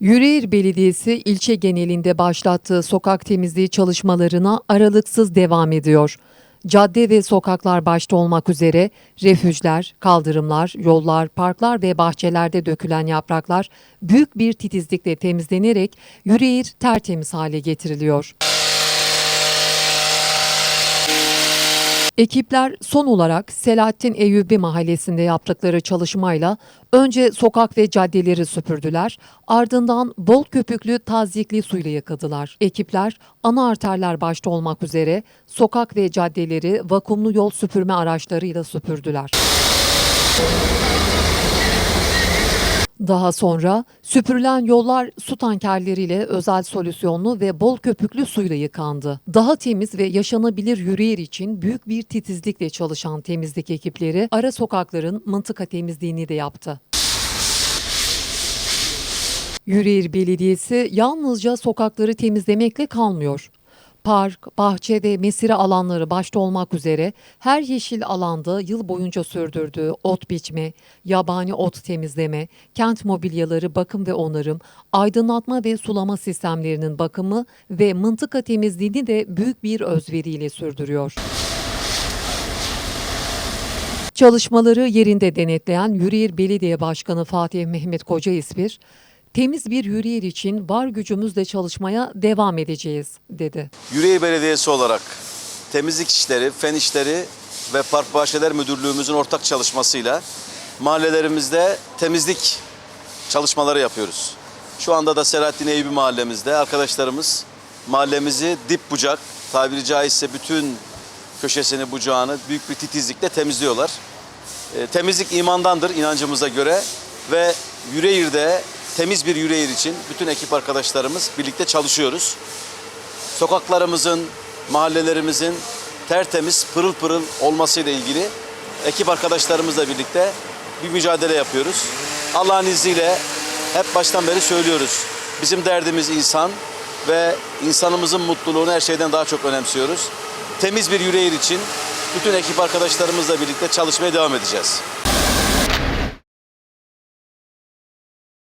Yüreğir Belediyesi ilçe genelinde başlattığı sokak temizliği çalışmalarına aralıksız devam ediyor. Cadde ve sokaklar başta olmak üzere refüjler, kaldırımlar, yollar, parklar ve bahçelerde dökülen yapraklar büyük bir titizlikle temizlenerek Yüreğir tertemiz hale getiriliyor. Ekipler son olarak Selahattin Eyyubi mahallesinde yaptıkları çalışmayla önce sokak ve caddeleri süpürdüler, ardından bol köpüklü tazyikli suyla yıkadılar. Ekipler ana arterler başta olmak üzere sokak ve caddeleri vakumlu yol süpürme araçlarıyla süpürdüler. Daha sonra süpürülen yollar su tankerleriyle özel solüsyonlu ve bol köpüklü suyla yıkandı. Daha temiz ve yaşanabilir yürüyer için büyük bir titizlikle çalışan temizlik ekipleri ara sokakların mıntıka temizliğini de yaptı. Yüreğir Belediyesi yalnızca sokakları temizlemekle kalmıyor. Park, bahçe ve mesire alanları başta olmak üzere her yeşil alanda yıl boyunca sürdürdüğü ot biçme, yabani ot temizleme, kent mobilyaları bakım ve onarım, aydınlatma ve sulama sistemlerinin bakımı ve mıntıka temizliğini de büyük bir özveriyle sürdürüyor. Çalışmaları yerinde denetleyen Yüreğir Belediye Başkanı Fatih Mehmet Koca İspir, temiz bir Yüreğir için var gücümüzle çalışmaya devam edeceğiz, dedi. Yüreğir Belediyesi olarak temizlik işleri, fen işleri ve Park Bahçeler Müdürlüğümüzün ortak çalışmasıyla mahallelerimizde temizlik çalışmaları yapıyoruz. Şu anda da Selahattin Eyüp'ü mahallemizde arkadaşlarımız mahallemizi dip bucak tabiri caizse bütün köşesini bucağını büyük bir titizlikle temizliyorlar. E, temizlik imandandır inancımıza göre ve Yüreğir'de temiz bir Yüreğir için bütün ekip arkadaşlarımız birlikte çalışıyoruz. Sokaklarımızın, mahallelerimizin tertemiz, pırıl pırıl olmasıyla ilgili ekip arkadaşlarımızla birlikte bir mücadele yapıyoruz. Allah'ın izniyle hep baştan beri söylüyoruz. Bizim derdimiz insan ve insanımızın mutluluğunu her şeyden daha çok önemsiyoruz. Temiz bir yüreğir için bütün ekip arkadaşlarımızla birlikte çalışmaya devam edeceğiz.